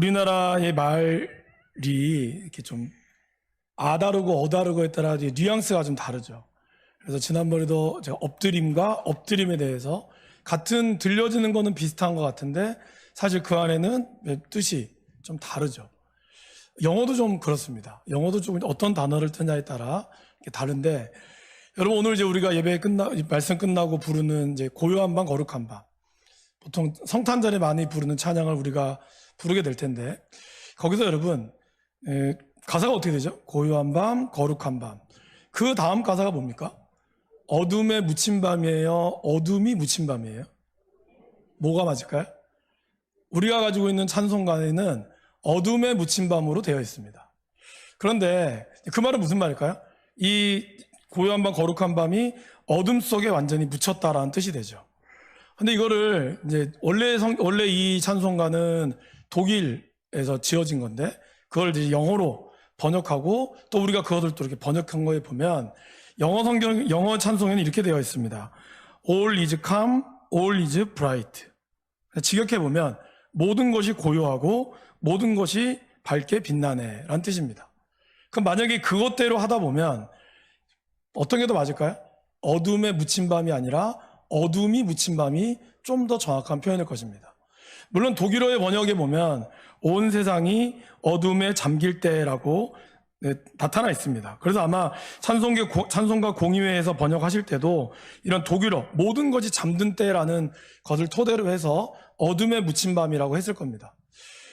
우리나라의 말이 이렇게 좀 아다르고 어다르고에 따라 이제 뉘앙스가 좀 다르죠. 그래서 지난번에도 제가 엎드림과 엎드림에 대해서 같은 들려지는 거는 비슷한 것 같은데 사실 그 안에는 뜻이 좀 다르죠. 영어도 좀 그렇습니다. 영어도 좀 어떤 단어를 쓰냐에 따라 다른데 여러분 오늘 이제 우리가 예배 끝나 말씀 끝나고 부르는 이제 고요한 밤 거룩한 밤 보통 성탄절에 많이 부르는 찬양을 우리가 부르게 될 텐데 거기서 여러분 에, 가사가 어떻게 되죠? 고요한 밤 거룩한 밤 그 다음 가사가 뭡니까? 어둠에 묻힌 밤이에요. 어둠이 묻힌 밤이에요. 뭐가 맞을까요? 우리가 가지고 있는 찬송가에는 어둠에 묻힌 밤으로 되어 있습니다. 그런데 그 말은 무슨 말일까요? 이 고요한 밤 거룩한 밤이 어둠 속에 완전히 묻혔다라는 뜻이 되죠. 근데 이거를 이제 원래 성, 원래 이 찬송가는 독일에서 지어진 건데 그걸 이제 영어로 번역하고 또 우리가 그것을 또 이렇게 번역한 거에 보면 영어 성경 영어 찬송에는 이렇게 되어 있습니다. All is calm, all is bright. 직역해 보면 모든 것이 고요하고 모든 것이 밝게 빛나네라는 뜻입니다. 그럼 만약에 그것대로 하다 보면 어떤 게 더 맞을까요? 어둠에 묻힌 밤이 아니라 어둠이 묻힌 밤이 좀 더 정확한 표현일 것입니다. 물론 독일어의 번역에 보면 온 세상이 어둠에 잠길 때라고 네, 나타나 있습니다. 그래서 아마 찬송가, 고- 찬송가 공의회에서 번역하실 때도 이런 독일어 모든 것이 잠든 때라는 것을 토대로 해서 어둠에 묻힌 밤이라고 했을 겁니다.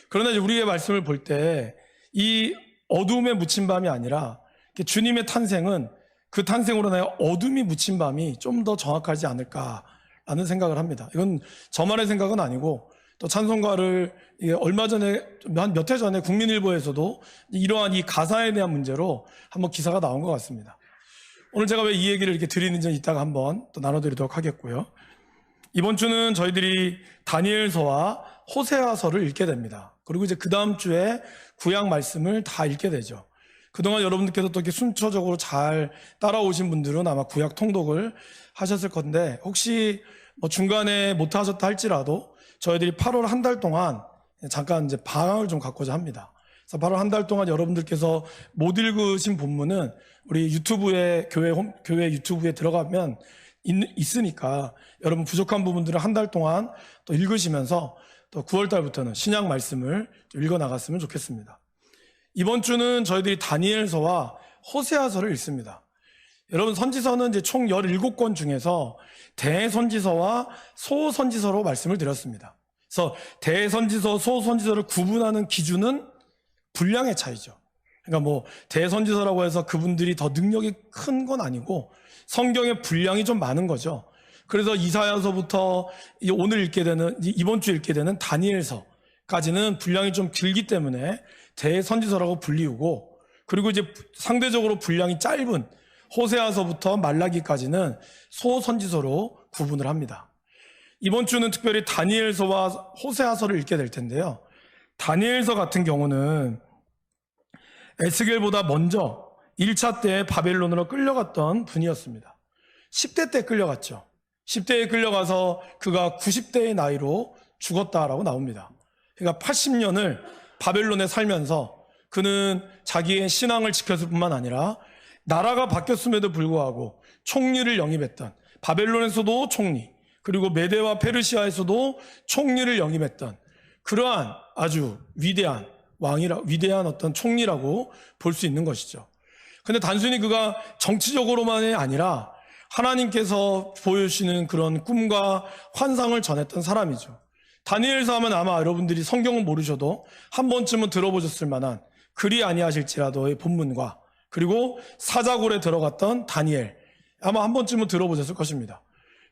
그러나 이제 우리의 말씀을 볼 때 이 어둠에 묻힌 밤이 아니라 주님의 탄생은 그 탄생으로 인하여 어둠이 묻힌 밤이 좀 더 정확하지 않을까라는 생각을 합니다. 이건 저만의 생각은 아니고 또 찬송가를 얼마 전에 한 몇 해 전에 국민일보에서도 이러한 이 가사에 대한 문제로 한번 기사가 나온 것 같습니다. 오늘 제가 왜 이 얘기를 이렇게 드리는지 이따가 한번 또 나눠드리도록 하겠고요. 이번 주는 저희들이 다니엘서와 호세아서를 읽게 됩니다. 그리고 이제 그 다음 주에 구약 말씀을 다 읽게 되죠. 그동안 여러분들께서 또 이렇게 순서적으로 잘 따라오신 분들은 아마 구약 통독을 하셨을 건데 혹시 뭐 중간에 못 하셨다 할지라도 저희들이 8월 한 달 동안 잠깐 이제 방황을 좀 갖고자 합니다. 그래서 8월 한달 동안 여러분들께서 못 읽으신 본문은 우리 유튜브에 교회 홈, 교회 유튜브에 들어가면 있, 으니까 여러분 부족한 부분들을 한 달 동안 또 읽으시면서 또 9월 달부터는 신약 말씀을 좀 읽어 나갔으면 좋겠습니다. 이번 주는 저희들이 다니엘서와 호세아서를 읽습니다. 여러분 선지서는 이제 총 17권 중에서 대선지서와 소선지서로 말씀을 드렸습니다. 그래서 대선지서, 소선지서를 구분하는 기준은 분량의 차이죠. 그러니까 뭐 대선지서라고 해서 그분들이 더 능력이 큰 건 아니고 성경의 분량이 좀 많은 거죠. 그래서 이사야서부터 이 오늘 읽게 되는 이- 이번 주 읽게 되는 다니엘서까지는 분량이 좀 길기 때문에 대선지서라고 불리우고 그리고 이제 상대적으로 분량이 짧은 호세아서부터 말라기까지는 소선지서로 구분을 합니다. 이번 주는 특별히 다니엘서와 호세아서를 읽게 될 텐데요. 다니엘서 같은 경우는 에스겔보다 먼저 1차 때 바벨론으로 끌려갔던 분이었습니다. 10대 때 끌려갔죠. 10대에 끌려가서 그가 90대의 나이로 죽었다라고 나옵니다. 그러니까 80년을 바벨론에 살면서 그는 자기의 신앙을 지켰을 뿐만 아니라 나라가 바뀌었음에도 불구하고 총리를 영입했던 바벨론에서도 총리 그리고 메데와 페르시아에서도 총리를 영입했던 그러한 아주 위대한 왕이라 위대한 어떤 총리라고 볼 수 있는 것이죠. 근데 단순히 그가 정치적으로만이 아니라 하나님께서 보여주시는 그런 꿈과 환상을 전했던 사람이죠. 다니엘서 하면 아마 여러분들이 성경을 모르셔도 한 번쯤은 들어보셨을 만한 그리 아니하실지라도의 본문과 그리고 사자굴에 들어갔던 다니엘 아마 한 번쯤은 들어보셨을 것입니다.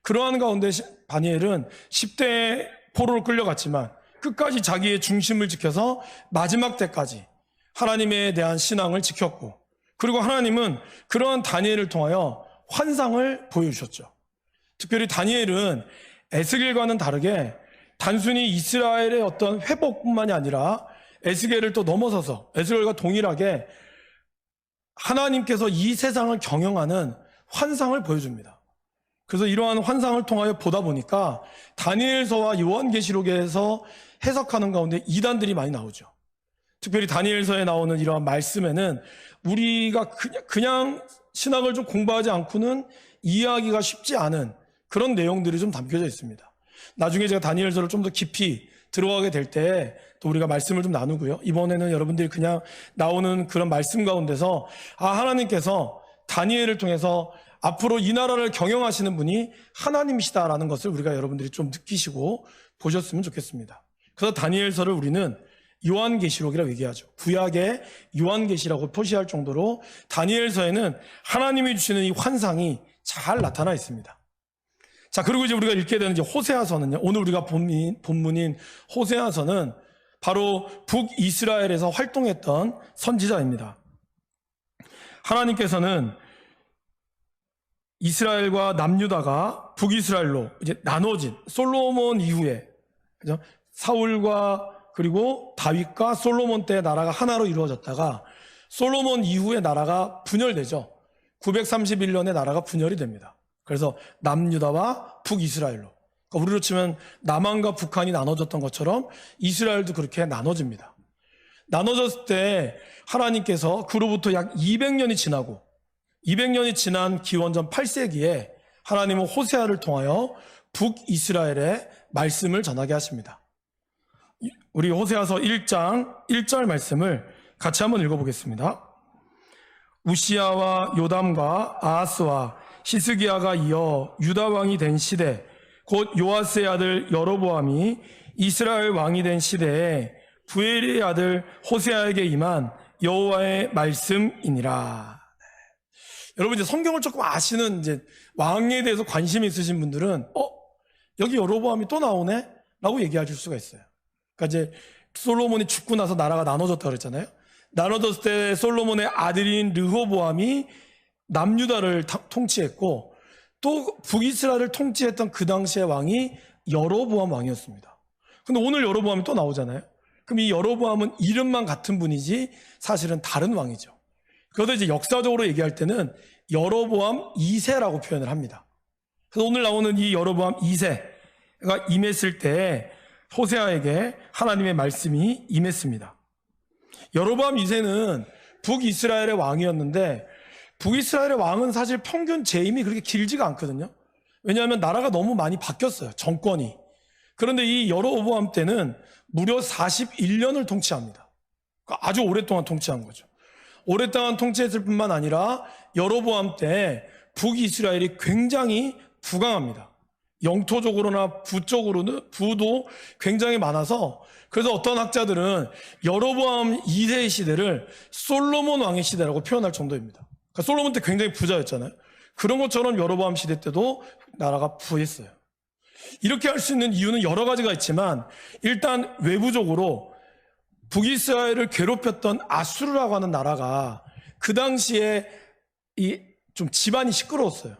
그러한 가운데 시- 다니엘은 10대에 포로로 끌려갔지만 끝까지 자기의 중심을 지켜서 마지막 때까지 하나님에 대한 신앙을 지켰고 그리고 하나님은 그러한 다니엘을 통하여 환상을 보여주셨죠. 특별히 다니엘은 에스겔과는 다르게 단순히 이스라엘의 어떤 회복뿐만이 아니라 에스겔을 또 넘어서서 에스겔과 동일하게 하나님께서 이 세상을 경영하는 환상을 보여줍니다. 그래서 이러한 환상을 통하여 보다 보니까 다니엘서와 요한계시록에서 해석하는 가운데 이단들이 많이 나오죠. 특별히 다니엘서에 나오는 이러한 말씀에는 우리가 그냥, 그냥 신학을 좀 공부하지 않고는 이해하기가 쉽지 않은 그런 내용들이 좀 담겨져 있습니다. 나중에 제가 다니엘서를 좀 더 깊이 들어가게 될 때 또 우리가 말씀을 좀 나누고요. 이번에는 여러분들이 그냥 나오는 그런 말씀 가운데서 아, 하나님께서 다니엘을 통해서 앞으로 이 나라를 경영하시는 분이 하나님이시다라는 것을 우리가 여러분들이 좀 느끼시고 보셨으면 좋겠습니다. 그래서 다니엘서를 우리는 요한계시록이라고 얘기하죠. 구약의 요한계시라고 표시할 정도로 다니엘서에는 하나님이 주시는 이 환상이 잘 나타나 있습니다. 자, 그리고 이제 우리가 읽게 되는 이제 호세아서는요. 오늘 우리가 본민, 본문인 호세아서는 바로 북이스라엘에서 활동했던 선지자입니다. 하나님께서는 이스라엘과 남유다가 북이스라엘로 이제 나눠진 솔로몬 이후에 그죠? 사울과 그리고 다윗과 솔로몬 때 나라가 하나로 이루어졌다가 솔로몬 이후에 나라가 분열되죠. 931년에 나라가 분열이 됩니다. 그래서 남유다와 북이스라엘로. 그러니까 우리로 치면 남한과 북한이 나눠졌던 것처럼 이스라엘도 그렇게 나눠집니다. 나눠졌을 때 하나님께서 그로부터 약 200년이 지나고 200년이 지난 기원전 8세기에 하나님은 호세아를 통하여 북이스라엘의 말씀을 전하게 하십니다. 우리 호세아서 1장 1절 말씀을 같이 한번 읽어보겠습니다. 우시아와 요담과 아하스와 히스기야가 이어 유다 왕이 된 시대 곧 요아스의 아들 여로보암이 이스라엘 왕이 된 시대에 부엘의 아들 호세아에게 임한 여호와의 말씀이니라. 네. 여러분 이제 성경을 조금 아시는 이제 왕에 대해서 관심이 있으신 분들은 어 여기 여로보암이 또 나오네? 라고 얘기하실 수가 있어요. 그러니까 이제 솔로몬이 죽고 나서 나라가 나눠졌다 그랬잖아요. 나눠졌을 때 솔로몬의 아들인 르호보암이 남유다를 타- 통치했고 또 북이스라엘을 통치했던 그 당시의 왕이 여로보암 왕이었습니다. 근데 오늘 여로보암이 또 나오잖아요. 그럼 이 여로보암은 이름만 같은 분이지 사실은 다른 왕이죠. 그래서 이제 역사적으로 얘기할 때는 여로보암 2세라고 표현을 합니다. 그래서 오늘 나오는 이 여로보암 2세가 임했을 때 호세아에게 하나님의 말씀이 임했습니다. 여로보암 2세는 북이스라엘의 왕이었는데 북이스라엘의 왕은 사실 평균 재임이 그렇게 길지가 않거든요. 왜냐하면 나라가 너무 많이 바뀌었어요. 정권이. 그런데 이 여로보암 때는 무려 41년을 통치합니다. 그러니까 아주 오랫동안 통치한 거죠. 오랫동안 통치했을 뿐만 아니라 여로보암 때 북이스라엘이 굉장히 부강합니다. 영토적으로나 부적으로는 부도 굉장히 많아서 그래서 어떤 학자들은 여로보암 2세의 시대를 솔로몬 왕의 시대라고 표현할 정도입니다. 그러니까 솔로몬 때 굉장히 부자였잖아요. 그런 것처럼 여로보암 시대 때도 나라가 부했어요. 이렇게 할 수 있는 이유는 여러 가지가 있지만 일단 외부적으로 북이스라엘을 괴롭혔던 아수르라고 하는 나라가 그 당시에 이 좀 집안이 시끄러웠어요.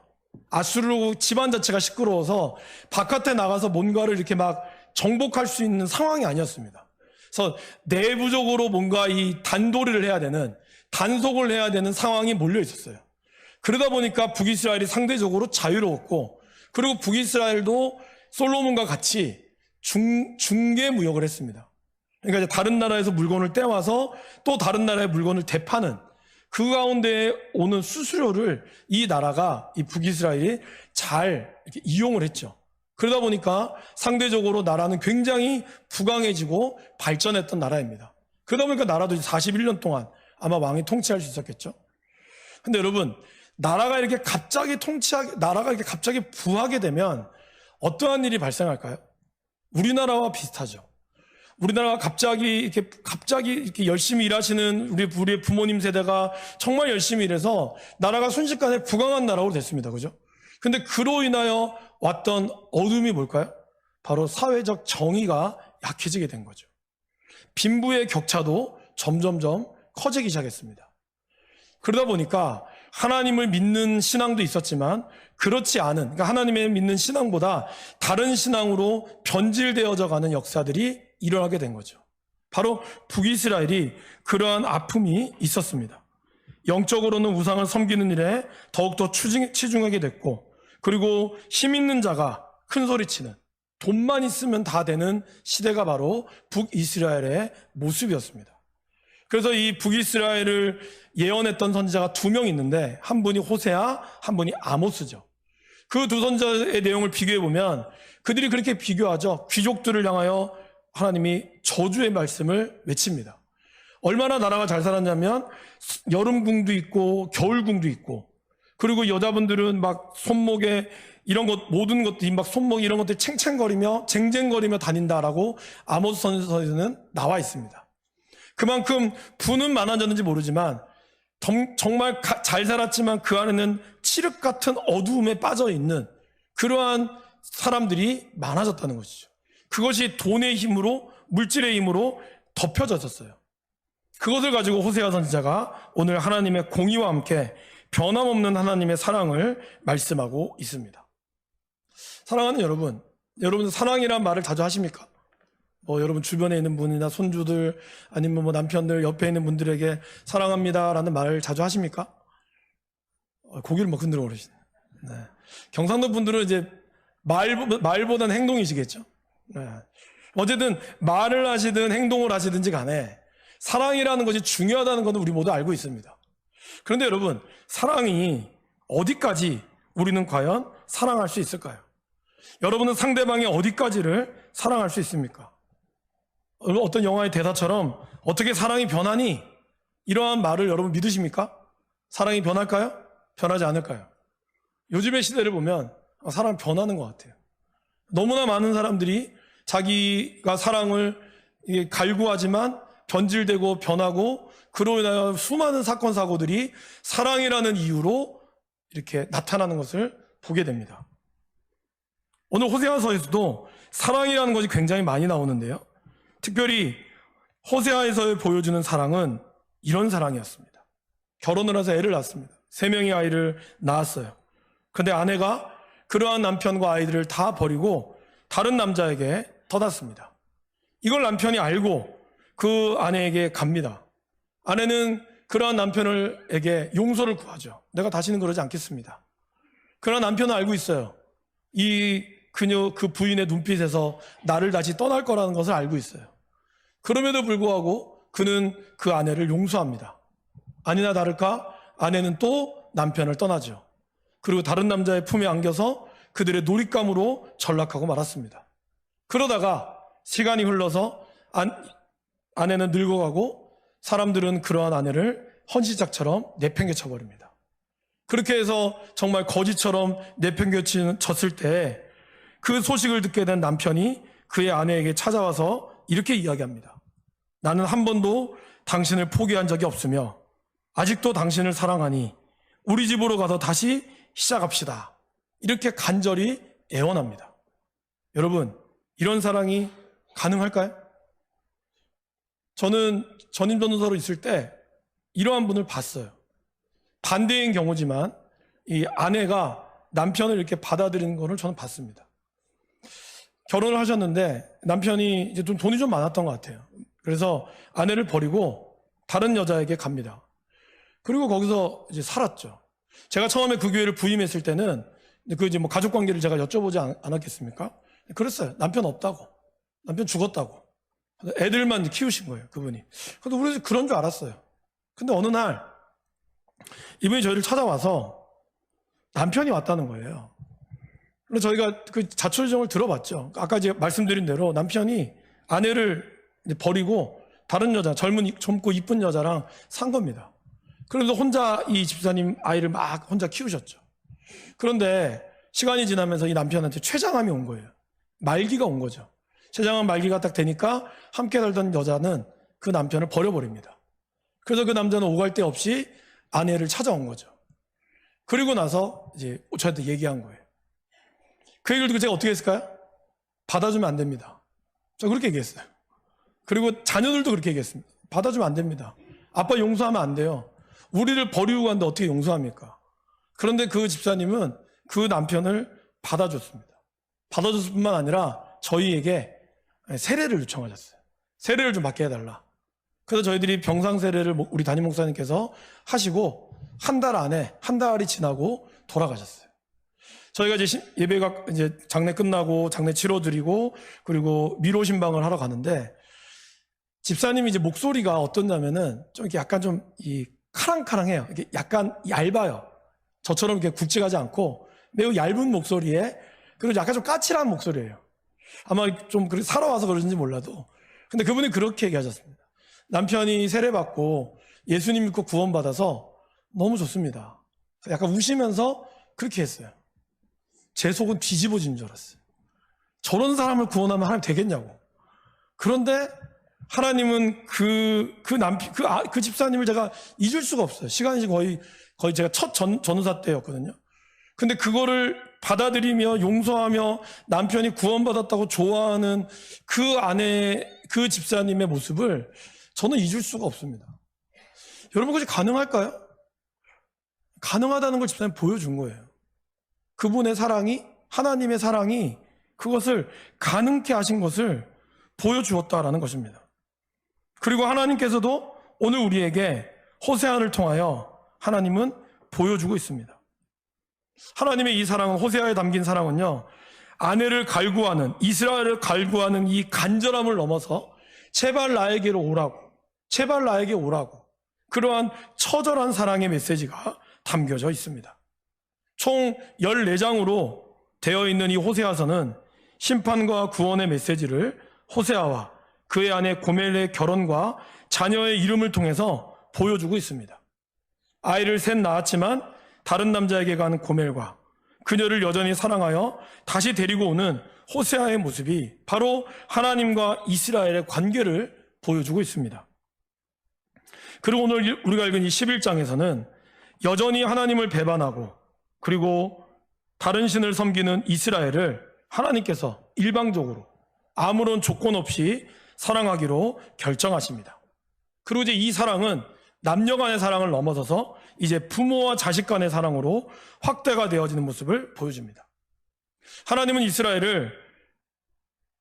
아수르 집안 자체가 시끄러워서 바깥에 나가서 뭔가를 이렇게 막 정복할 수 있는 상황이 아니었습니다. 그래서 내부적으로 뭔가 이 단도리를 해야 되는 단속을 해야 되는 상황이 몰려 있었어요. 그러다 보니까 북이스라엘이 상대적으로 자유로웠고 그리고 북이스라엘도 솔로몬과 같이 중, 중개 무역을 했습니다. 그러니까 다른 나라에서 물건을 떼와서 또 다른 나라의 물건을 되파는 그 가운데 오는 수수료를 이 나라가 이 북이스라엘이 잘 이용을 했죠. 그러다 보니까 상대적으로 나라는 굉장히 부강해지고 발전했던 나라입니다. 그러다 보니까 나라도 41년 동안 아마 왕이 통치할 수 있었겠죠. 근데 여러분, 나라가 이렇게 갑자기 통치하게, 나라가 이렇게 갑자기 부하게 되면 어떠한 일이 발생할까요? 우리나라와 비슷하죠. 우리나라가 갑자기 이렇게 갑자기 이렇게 열심히 일하시는 우리 우리 부모님 세대가 정말 열심히 일해서 나라가 순식간에 부강한 나라로 됐습니다. 그죠? 근데 그로 인하여 왔던 어둠이 뭘까요? 바로 사회적 정의가 약해지게 된 거죠. 빈부의 격차도 점점점 커지기 시작했습니다. 그러다 보니까 하나님을 믿는 신앙도 있었지만 그렇지 않은 그러니까 하나님의 믿는 신앙보다 다른 신앙으로 변질되어져 가는 역사들이 일어나게 된 거죠. 바로 북이스라엘이 그러한 아픔이 있었습니다. 영적으로는 우상을 섬기는 일에 더욱더 치중하게 됐고 그리고 힘 있는 자가 큰 소리 치는 돈만 있으면 다 되는 시대가 바로 북이스라엘의 모습이었습니다. 그래서 이 북이스라엘을 예언했던 선지자가 두 명 있는데 한 분이 호세아, 한 분이 아모스죠. 그 두 선지자의 내용을 비교해 보면 그들이 그렇게 비교하죠. 귀족들을 향하여 하나님이 저주의 말씀을 외칩니다. 얼마나 나라가 잘 살았냐면 여름궁도 있고 겨울궁도 있고 그리고 여자분들은 막 손목에 이런 것 모든 것들이 막 손목 이런 것들 챙챙거리며 쟁쟁거리며 다닌다라고 아모스 선서에는 나와 있습니다. 그만큼 부는 많아졌는지 모르지만 정- 정말 가- 잘 살았지만 그 안에는 칠흑 같은 어두움에 빠져 있는 그러한 사람들이 많아졌다는 것이죠. 그것이 돈의 힘으로 물질의 힘으로 덮여졌었어요. 그것을 가지고 호세아 선지자가 오늘 하나님의 공의와 함께 변함없는 하나님의 사랑을 말씀하고 있습니다. 사랑하는 여러분, 여러분 사랑이란 말을 자주 하십니까? 뭐 여러분 주변에 있는 분이나 손주들 아니면 뭐 남편들 옆에 있는 분들에게 사랑합니다라는 말을 자주 하십니까? 어, 고개를 막 흔들어 버리시네. 네. 경상도 분들은 이제 말, 말보다는 행동이시겠죠. 네. 어쨌든 말을 하시든 행동을 하시든지 간에 사랑이라는 것이 중요하다는 것은 우리 모두 알고 있습니다. 그런데 여러분, 사랑이 어디까지 우리는 과연 사랑할 수 있을까요? 여러분은 상대방이 어디까지를 사랑할 수 있습니까? 어떤 영화의 대사처럼 어떻게 사랑이 변하니? 이러한 말을 여러분 믿으십니까? 사랑이 변할까요? 변하지 않을까요? 요즘의 시대를 보면 사랑 변하는 것 같아요. 너무나 많은 사람들이 자기가 사랑을 갈구하지만 변질되고 변하고 그로 인하여 수많은 사건 사고들이 사랑이라는 이유로 이렇게 나타나는 것을 보게 됩니다. 오늘 호세아서에서도 사랑이라는 것이 굉장히 많이 나오는데요. 특별히 호세아에서 보여주는 사랑은 이런 사랑이었습니다. 결혼을 해서 애를 낳습니다. 세 명의 아이를 낳았어요. 근데 아내가 그러한 남편과 아이들을 다 버리고 다른 남자에게 떠났습니다. 이걸 남편이 알고 그 아내에게 갑니다. 아내는 그러한 남편에게 용서를 구하죠. 내가 다시는 그러지 않겠습니다. 그러나 남편은 알고 있어요. 이 그녀 그 부인의 눈빛에서 나를 다시 떠날 거라는 것을 알고 있어요. 그럼에도 불구하고 그는 그 아내를 용서합니다. 아니나 다를까 아내는 또 남편을 떠나죠. 그리고 다른 남자의 품에 안겨서 그들의 놀잇감으로 전락하고 말았습니다. 그러다가 시간이 흘러서 안- 아내는 늙어가고 사람들은 그러한 아내를 헌시작처럼 내팽개쳐 버립니다. 그렇게 해서 정말 거지처럼 내팽개쳤을 때 그 소식을 듣게 된 남편이 그의 아내에게 찾아와서 이렇게 이야기합니다. 나는 한 번도 당신을 포기한 적이 없으며 아직도 당신을 사랑하니 우리 집으로 가서 다시 시작합시다. 이렇게 간절히 애원합니다. 여러분, 이런 사랑이 가능할까요? 저는 전임 변호사로 있을 때 이러한 분을 봤어요. 반대인 경우지만 이 아내가 남편을 이렇게 받아들이는 것을 저는 봤습니다. 결혼을 하셨는데 남편이 이제 좀 돈이 좀 많았던 것 같아요. 그래서 아내를 버리고 다른 여자에게 갑니다. 그리고 거기서 이제 살았죠. 제가 처음에 그 교회를 부임했을 때는 그 이제 뭐 가족 관계를 제가 여쭤보지 않- 않았겠습니까? 그랬어요. 남편 없다고. 남편 죽었다고. 애들만 키우신 거예요. 그분이. 근데 우리 그런 줄 알았어요. 근데 어느 날 이분이 저희를 찾아와서 남편이 왔다는 거예요. 그래서 저희가 그 자초지정을 들어봤죠. 아까 이제 말씀드린 대로 남편이 아내를 이제 버리고 다른 여자, 젊은, 젊고 이쁜 여자랑 산 겁니다. 그래서 혼자 이 집사님 아이를 막 혼자 키우셨죠. 그런데 시간이 지나면서 이 남편한테 췌장암이 온 거예요. 말기가 온 거죠. 췌장암 말기가 딱 되니까 함께 살던 여자는 그 남편을 버려버립니다. 그래서 그 남자는 오갈 데 없이 아내를 찾아온 거죠. 그리고 나서 이제 저한테 얘기한 거예요. 그 얘기를 듣고 제가 어떻게 했을까요? 받아주면 안 됩니다. 저 그렇게 얘기했어요. 그리고 자녀들도 그렇게 얘기했습니다. 받아주면 안 됩니다. 아빠 용서하면 안 돼요. 우리를 버리고 갔는데 어떻게 용서합니까? 그런데 그 집사님은 그 남편을 받아줬습니다. 받아줬을 뿐만 아니라 저희에게 세례를 요청하셨어요. 세례를 좀 받게 해달라. 그래서 저희들이 병상 세례를 목- 우리 담임 목사님께서 하시고 한 달 안에 한 달이 지나고 돌아가셨어요. 저희가 이제 신- 예배가 이제 장례 끝나고 장례 치러드리고 그리고 미로 신방을 하러 가는데 집사님이 이제 목소리가 어떠냐면은 좀 이렇게 약간 좀 이 카랑카랑해요. 이게 약간 얇아요. 저처럼 이렇게 굵직하지 않고 매우 얇은 목소리에 그리고 약간 좀 까칠한 목소리예요. 아마 좀 그렇게 살아와서 그러는지 몰라도 근데 그분이 그렇게 얘기하셨습니다. 남편이 세례받고 예수님 믿고 구원받아서 너무 좋습니다. 약간 우시면서 그렇게 했어요. 제 속은 뒤집어진 줄 알았어요. 저런 사람을 구원하면 하나님 되겠냐고. 그런데 하나님은 그, 그 남편, 그, 아- 그 집사님을 제가 잊을 수가 없어요. 시간이 거의, 거의 제가 첫 전, 전우사 때였거든요. 근데 그거를 받아들이며 용서하며 남편이 구원받았다고 좋아하는 그 아내, 그 집사님의 모습을 저는 잊을 수가 없습니다. 여러분, 그것이 가능할까요? 가능하다는 걸 집사님 보여준 거예요. 그분의 사랑이, 하나님의 사랑이 그것을 가능케 하신 것을 보여주었다라는 것입니다. 그리고 하나님께서도 오늘 우리에게 호세아를 통하여 하나님은 보여주고 있습니다. 하나님의 이 사랑은 호세아에 담긴 사랑은요. 아내를 갈구하는 이스라엘을 갈구하는 이 간절함을 넘어서 제발 나에게로 오라고 제발 나에게 오라고 그러한 처절한 사랑의 메시지가 담겨져 있습니다. 총 14장으로 되어 있는 이 호세아서는 심판과 구원의 메시지를 호세아와 그의 아내 고멜의 결혼과 자녀의 이름을 통해서 보여주고 있습니다. 아이를 셋 낳았지만 다른 남자에게 가는 고멜과 그녀를 여전히 사랑하여 다시 데리고 오는 호세아의 모습이 바로 하나님과 이스라엘의 관계를 보여주고 있습니다. 그리고 오늘 우리가 읽은 이 11장에서는 여전히 하나님을 배반하고 그리고 다른 신을 섬기는 이스라엘을 하나님께서 일방적으로 아무런 조건 없이 사랑하기로 결정하십니다. 그리고 이제 이 사랑은 남녀 간의 사랑을 넘어서서 이제 부모와 자식 간의 사랑으로 확대가 되어지는 모습을 보여줍니다. 하나님은 이스라엘을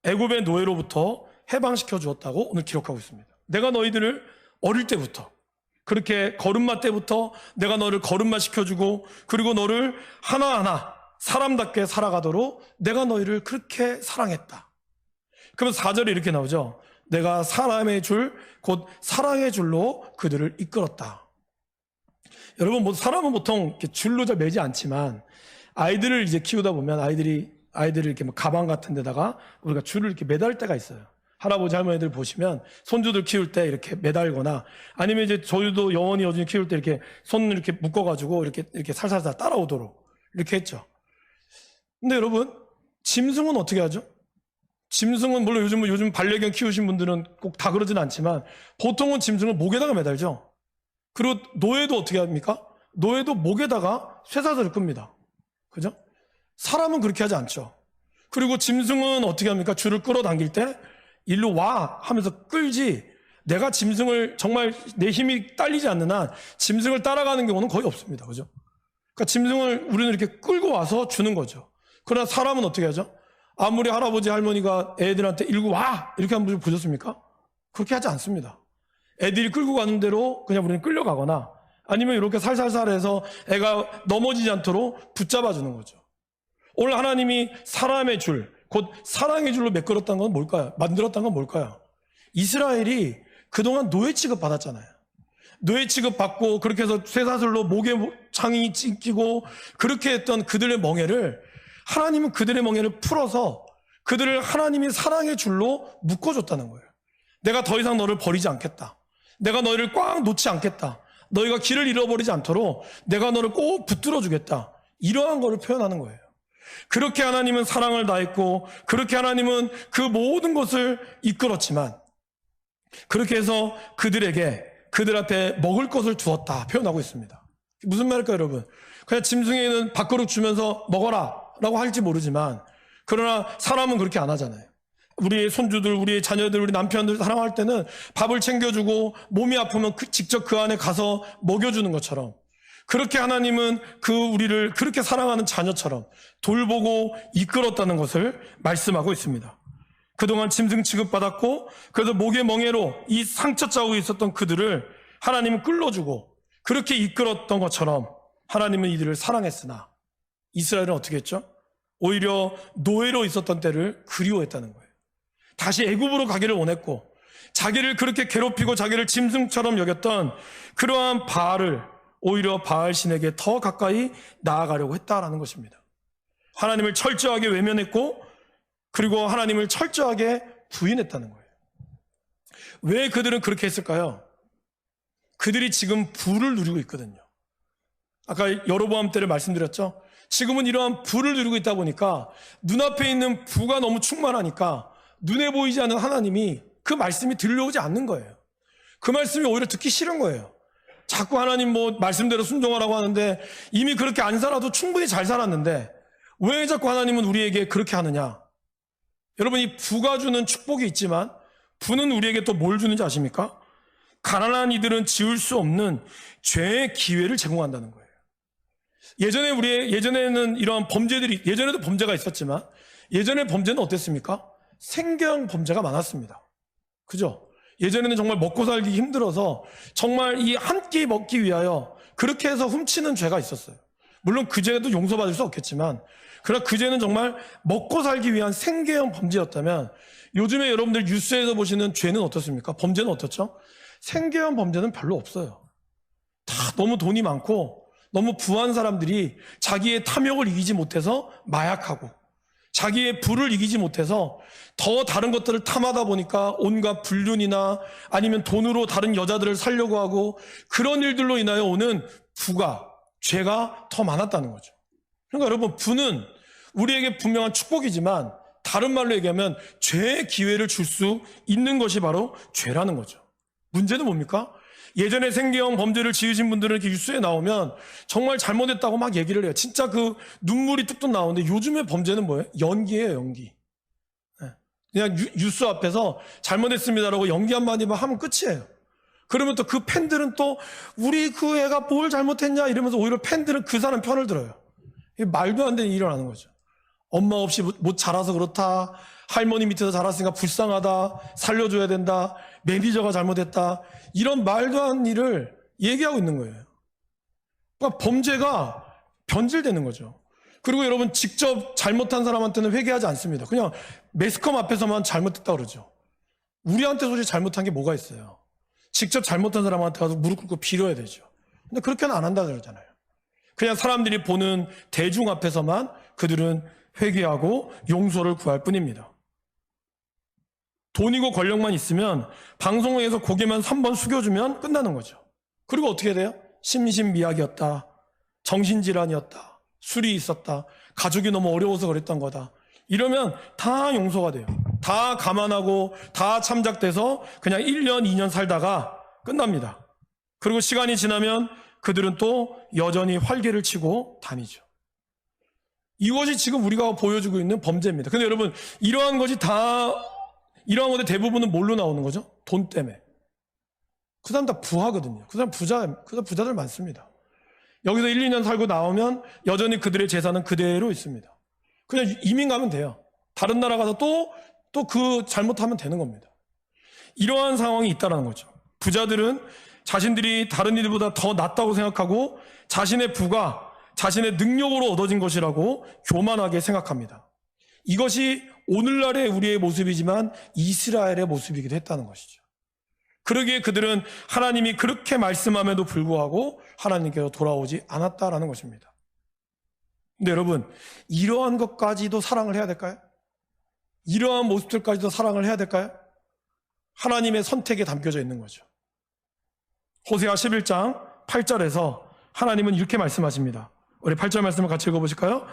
애굽의 노예로부터 해방시켜 주었다고 오늘 기록하고 있습니다. 내가 너희들을 어릴 때부터 그렇게 걸음마 때부터 내가 너를 걸음마 시켜주고 그리고 너를 하나하나 사람답게 살아가도록 내가 너희를 그렇게 사랑했다. 그러면 4절에 이렇게 나오죠. 내가 사람의 줄, 곧 사랑의 줄로 그들을 이끌었다. 여러분, 뭐 사람은 보통 줄로 잘 매지 않지만 아이들을 이제 키우다 보면 아이들이 아이들을 이렇게 뭐 가방 같은 데다가 우리가 줄을 이렇게 매달 때가 있어요. 할아버지 할머니들 보시면 손주들 키울 때 이렇게 매달거나 아니면 이제 저희도 영원히 여전히 키울 때 이렇게 손을 이렇게 묶어가지고 이렇게 이렇게 살살살 따라오도록 이렇게 했죠. 근데 여러분 짐승은 어떻게 하죠? 짐승은 물론 요즘 요즘 반려견 키우신 분들은 꼭 다 그러진 않지만 보통은 짐승을 목에다가 매달죠. 그리고 노예도 어떻게 합니까? 노예도 목에다가 쇠사슬을 끕니다. 그죠? 사람은 그렇게 하지 않죠. 그리고 짐승은 어떻게 합니까? 줄을 끌어당길 때 일로 와 하면서 끌지 내가 짐승을 정말 내 힘이 딸리지 않는 한 짐승을 따라가는 경우는 거의 없습니다. 그죠? 그러니까 짐승을 우리는 이렇게 끌고 와서 주는 거죠. 그러나 사람은 어떻게 하죠? 아무리 할아버지 할머니가 애들한테 일고 와 이렇게 한번 보셨습니까? 그렇게 하지 않습니다. 애들이 끌고 가는 대로 그냥 우리는 끌려가거나 아니면 이렇게 살살살 해서 애가 넘어지지 않도록 붙잡아 주는 거죠. 오늘 하나님이 사람의 줄, 곧 사랑의 줄로 메꿔렸다는 건 뭘까요? 만들었다는 건 뭘까요? 이스라엘이 그동안 노예 취급 받았잖아요. 노예 취급 받고 그렇게 해서 쇠사슬로 목에 창이 찢기고 그렇게 했던 그들의 멍에를 하나님은 그들의 멍에를 풀어서 그들을 하나님이 사랑의 줄로 묶어줬다는 거예요. 내가 더 이상 너를 버리지 않겠다. 내가 너희를 꽉 놓지 않겠다. 너희가 길을 잃어버리지 않도록 내가 너를 꼭 붙들어 주겠다. 이러한 거를 표현하는 거예요. 그렇게 하나님은 사랑을 다했고 그렇게 하나님은 그 모든 것을 이끌었지만 그렇게 해서 그들에게 그들 앞에 먹을 것을 두었다 표현하고 있습니다. 무슨 말일까요, 여러분? 그냥 짐승에는 밥그릇 주면서 먹어라 라고 할지 모르지만 그러나 사람은 그렇게 안 하잖아요. 우리의 손주들, 우리의 자녀들, 우리 남편들 사랑할 때는 밥을 챙겨주고 몸이 아프면 그- 직접 그 안에 가서 먹여주는 것처럼 그렇게 하나님은 그 우리를 그렇게 사랑하는 자녀처럼 돌보고 이끌었다는 것을 말씀하고 있습니다. 그동안 짐승 취급받았고 그래서 목의 멍에로 이 상처 자국이 있었던 그들을 하나님은 끌어주고 그렇게 이끌었던 것처럼 하나님은 이들을 사랑했으나 이스라엘은 어떻게 했죠? 오히려 노예로 있었던 때를 그리워했다는 거예요. 다시 애굽으로 가기를 원했고 자기를 그렇게 괴롭히고 자기를 짐승처럼 여겼던 그러한 바알을 오히려 바알 신에게 더 가까이 나아가려고 했다라는 것입니다. 하나님을 철저하게 외면했고 그리고 하나님을 철저하게 부인했다는 거예요. 왜 그들은 그렇게 했을까요? 그들이 지금 부를 누리고 있거든요. 아까 여로보암 때를 말씀드렸죠. 지금은 이러한 부를 누리고 있다 보니까 눈앞에 있는 부가 너무 충만하니까 눈에 보이지 않는 하나님이 그 말씀이 들려오지 않는 거예요. 그 말씀이 오히려 듣기 싫은 거예요. 자꾸 하나님 뭐 말씀대로 순종하라고 하는데 이미 그렇게 안 살아도 충분히 잘 살았는데 왜 자꾸 하나님은 우리에게 그렇게 하느냐? 여러분 이 부가 주는 축복이 있지만 부는 우리에게 또 뭘 주는지 아십니까? 가난한 이들은 지을 수 없는 죄의 기회를 제공한다는 거예요. 예전에 우리 예전에는 이러한 범죄들이 예전에도 범죄가 있었지만 예전에 범죄는 어땠습니까? 생계형 범죄가 많았습니다. 그죠? 예전에는 정말 먹고 살기 힘들어서 정말 이 한 끼 먹기 위하여 그렇게 해서 훔치는 죄가 있었어요. 물론 그 죄도 용서받을 수 없겠지만 그러나 그 죄는 정말 먹고 살기 위한 생계형 범죄였다면 요즘에 여러분들 뉴스에서 보시는 죄는 어떻습니까? 범죄는 어떻죠? 생계형 범죄는 별로 없어요. 다 너무 돈이 많고 너무 부한 사람들이 자기의 탐욕을 이기지 못해서 마약하고 자기의 부를 이기지 못해서 더 다른 것들을 탐하다 보니까 온갖 불륜이나 아니면 돈으로 다른 여자들을 살려고 하고 그런 일들로 인하여 오는 부가 죄가 더 많았다는 거죠. 그러니까 여러분 부는 우리에게 분명한 축복이지만 다른 말로 얘기하면 죄의 기회를 줄 수 있는 것이 바로 죄라는 거죠. 문제는 뭡니까? 예전에 생계형 범죄를 지으신 분들은 이렇게 뉴스에 나오면 정말 잘못했다고 막 얘기를 해요. 진짜 그 눈물이 뚝뚝 나오는데 요즘의 범죄는 뭐예요? 연기예요, 연기. 네. 그냥 뉴- 뉴스 앞에서 잘못했습니다라고 연기 한마디만 하면 끝이에요. 그러면 또 그 팬들은 또 우리 그 애가 뭘 잘못했냐 이러면서 오히려 팬들은 그 사람 편을 들어요. 말도 안 되는 일어나는 거죠. 엄마 없이 못, 못 자라서 그렇다. 할머니 밑에서 자랐으니까 불쌍하다. 살려줘야 된다. 매니저가 잘못했다. 이런 말도 안 일을 얘기하고 있는 거예요. 그러니까 범죄가 변질되는 거죠. 그리고 여러분 직접 잘못한 사람한테는 회개하지 않습니다. 그냥 매스컴 앞에서만 잘못했다 그러죠. 우리한테 솔직히 잘못한 게 뭐가 있어요. 직접 잘못한 사람한테 가서 무릎 꿇고 빌어야 되죠. 근데 그렇게는 안 한다 그러잖아요. 그냥 사람들이 보는 대중 앞에서만 그들은 회개하고 용서를 구할 뿐입니다. 돈이고 권력만 있으면 방송국에서 고개만 3번 숙여주면 끝나는 거죠. 그리고 어떻게 돼요? 심신미약이었다. 정신질환이었다. 술이 있었다. 가족이 너무 어려워서 그랬던 거다. 이러면 다 용서가 돼요. 다 감안하고 다 참작돼서 그냥 1년, 2년 살다가 끝납니다. 그리고 시간이 지나면 그들은 또 여전히 활개를 치고 다니죠. 이것이 지금 우리가 보여주고 있는 범죄입니다. 근데 여러분, 이러한 것이 다, 이러한 것의 대부분은 뭘로 나오는 거죠? 돈 때문에. 그 사람 다 부하거든요. 그 사람 부자, 그 사람 부자들 많습니다. 여기서 1, 2년 살고 나오면 여전히 그들의 재산은 그대로 있습니다. 그냥 이민 가면 돼요. 다른 나라 가서 또, 또 그 잘못하면 되는 겁니다. 이러한 상황이 있다는 거죠. 부자들은 자신들이 다른 이들보다 더 낫다고 생각하고 자신의 부가 자신의 능력으로 얻어진 것이라고 교만하게 생각합니다. 이것이 오늘날의 우리의 모습이지만 이스라엘의 모습이기도 했다는 것이죠. 그러기에 그들은 하나님이 그렇게 말씀함에도 불구하고 하나님께로 돌아오지 않았다라는 것입니다. 근데 여러분, 이러한 것까지도 사랑을 해야 될까요? 이러한 모습들까지도 사랑을 해야 될까요? 하나님의 선택에 담겨져 있는 거죠. 호세아 11장 8절에서 하나님은 이렇게 말씀하십니다. 우리 8절 말씀을 같이 읽어보실까요?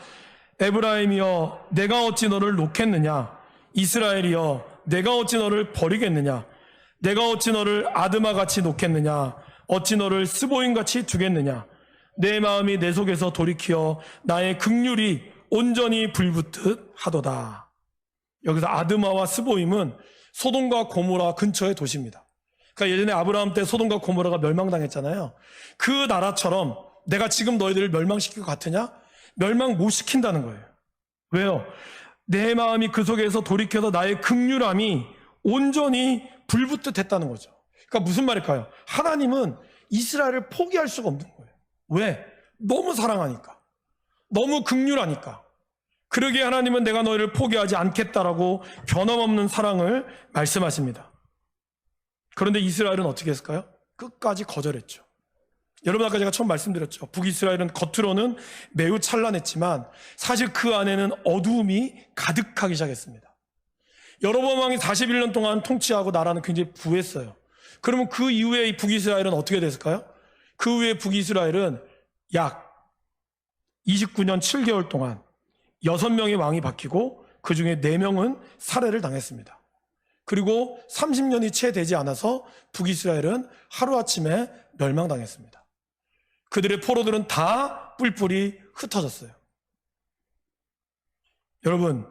에브라임이여 내가 어찌 너를 놓겠느냐? 이스라엘이여 내가 어찌 너를 버리겠느냐? 내가 어찌 너를 아드마 같이 놓겠느냐? 어찌 너를 스보임같이 두겠느냐? 내 마음이 내 속에서 돌이키어 나의 극률이 온전히 불붙듯 하도다. 여기서 아드마와 스보임은 소돔과 고모라 근처의 도시입니다. 그러니까 예전에 아브라함 때 소돔과 고모라가 멸망당했잖아요. 그 나라처럼 내가 지금 너희들을 멸망시킬 것 같으냐? 멸망 못 시킨다는 거예요. 왜요? 내 마음이 그 속에서 돌이켜서 나의 극률함이 온전히 불붙듯 했다는 거죠. 그러니까 무슨 말일까요? 하나님은 이스라엘을 포기할 수가 없는 거예요. 왜? 너무 사랑하니까. 너무 극률하니까. 그러기에 하나님은 내가 너희를 포기하지 않겠다라고 변함없는 사랑을 말씀하십니다. 그런데 이스라엘은 어떻게 했을까요? 끝까지 거절했죠. 여러분 아까 제가 처음 말씀드렸죠. 북이스라엘은 겉으로는 매우 찬란했지만 사실 그 안에는 어두움이 가득하기 시작했습니다. 여로보암 왕이 41년 동안 통치하고 나라는 굉장히 부했어요. 그러면 그 이후에 이 북이스라엘은 어떻게 됐을까요? 그 후에 북이스라엘은 약 29년 7개월 동안 6명의 왕이 바뀌고 그 중에 4명은 살해를 당했습니다. 그리고 30년이 채 되지 않아서 북이스라엘은 하루아침에 멸망당했습니다. 그들의 포로들은 다 뿔뿔이 흩어졌어요. 여러분,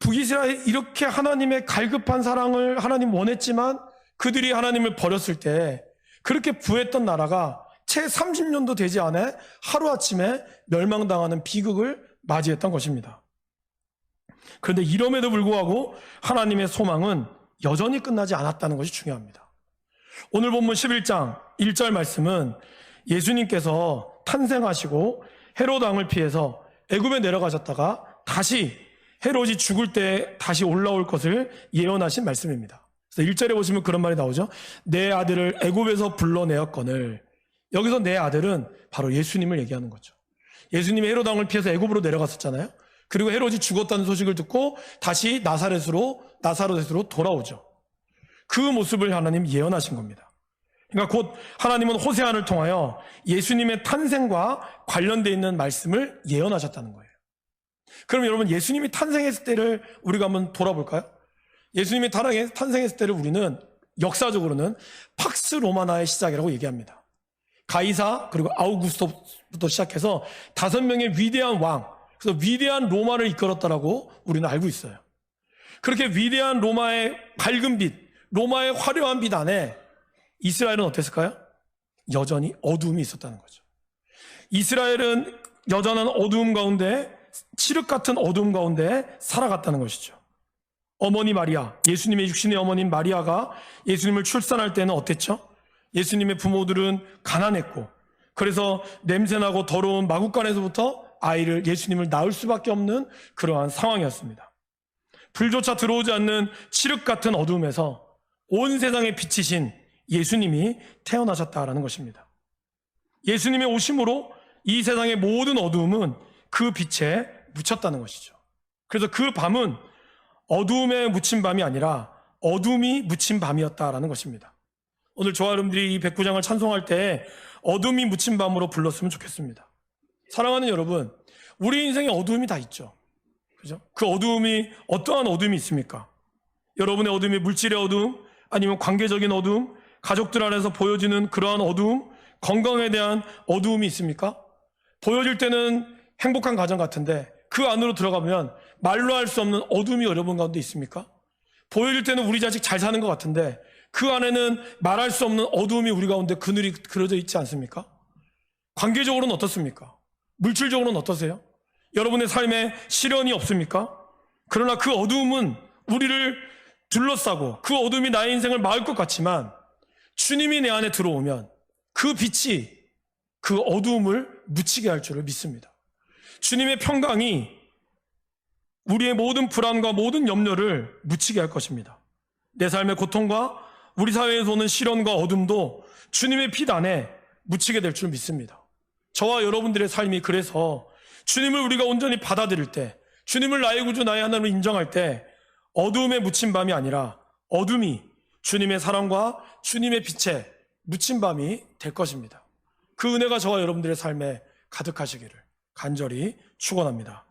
북이스라엘 이렇게 하나님의 갈급한 사랑을 하나님 원했지만 그들이 하나님을 버렸을 때 그렇게 부했던 나라가 채 30년도 되지 않아 하루아침에 멸망당하는 비극을 맞이했던 것입니다. 그런데 이럼에도 불구하고 하나님의 소망은 여전히 끝나지 않았다는 것이 중요합니다. 오늘 본문 11장 1절 말씀은 예수님께서 탄생하시고 헤롯 왕을 피해서 애굽에 내려가셨다가 다시 헤롯이 죽을 때 다시 올라올 것을 예언하신 말씀입니다. 그래서 1절에 보시면 그런 말이 나오죠. 내 아들을 애굽에서 불러내었거늘 여기서 내 아들은 바로 예수님을 얘기하는 거죠. 예수님이 헤롯 왕을 피해서 애굽으로 내려갔었잖아요. 그리고 헤롯이 죽었다는 소식을 듣고 다시 나사렛으로 나사렛으로 돌아오죠. 그 모습을 하나님 예언하신 겁니다. 그러니까 곧 하나님은 호세안을 통하여 예수님의 탄생과 관련되어 있는 말씀을 예언하셨다는 거예요. 그럼 여러분 예수님이 탄생했을 때를 우리가 한번 돌아볼까요? 예수님이 탄생했- 탄생했을 때를 우리는 역사적으로는 팍스 로마나의 시작이라고 얘기합니다. 가이사 그리고 아우구스토부터 시작해서 다섯 명의 위대한 왕, 그래서 위대한 로마를 이끌었다라고 우리는 알고 있어요. 그렇게 위대한 로마의 밝은 빛, 로마의 화려한 빛 안에 이스라엘은 어땠을까요? 여전히 어두움이 있었다는 거죠. 이스라엘은 여전한 어두움 가운데 칠흑 같은 어두움 가운데 살아갔다는 것이죠. 어머니 마리아, 예수님의 육신의 어머님 마리아가 예수님을 출산할 때는 어땠죠? 예수님의 부모들은 가난했고 그래서 냄새나고 더러운 마국간에서부터 아이를 예수님을 낳을 수밖에 없는 그러한 상황이었습니다. 불조차 들어오지 않는 칠흑 같은 어두움에서 온 세상에 비치신 예수님이 태어나셨다라는 것입니다. 예수님의 오심으로 이 세상의 모든 어두움은 그 빛에 묻혔다는 것이죠. 그래서 그 밤은 어두움에 묻힌 밤이 아니라 어둠이 묻힌 밤이었다라는 것입니다. 오늘 저와 여러분들이 이 백구장을 찬송할 때 어둠이 묻힌 밤으로 불렀으면 좋겠습니다. 사랑하는 여러분, 우리 인생에 어두움이 다 있죠. 그죠? 그 어두움이 어떠한 어둠이 있습니까? 여러분의 어둠이 물질의 어두움, 아니면 관계적인 어두움, 가족들 안에서 보여지는 그러한 어두움, 건강에 대한 어두움이 있습니까? 보여질 때는 행복한 가정 같은데 그 안으로 들어가면 말로 할 수 없는 어둠이 여러분 가운데 있습니까? 보여질 때는 우리 자식 잘 사는 것 같은데 그 안에는 말할 수 없는 어두움이 우리 가운데 그늘이 그려져 있지 않습니까? 관계적으로는 어떻습니까? 물질적으로는 어떠세요? 여러분의 삶에 시련이 없습니까? 그러나 그 어두움은 우리를 둘러싸고 그 어둠이 나의 인생을 막을 것 같지만 주님이 내 안에 들어오면 그 빛이 그 어두움을 묻히게 할 줄을 믿습니다. 주님의 평강이 우리의 모든 불안과 모든 염려를 묻히게 할 것입니다. 내 삶의 고통과 우리 사회에서 오는 시련과 어둠도 주님의 빛 안에 묻히게 될 줄 믿습니다. 저와 여러분들의 삶이 그래서 주님을 우리가 온전히 받아들일 때, 주님을 나의 구주, 나의 하나님을 인정할 때, 어두움에 묻힌 밤이 아니라 어둠이 주님의 사랑과 주님의 빛에 묻힌 밤이 될 것입니다. 그 은혜가 저와 여러분들의 삶에 가득하시기를 간절히 축원합니다.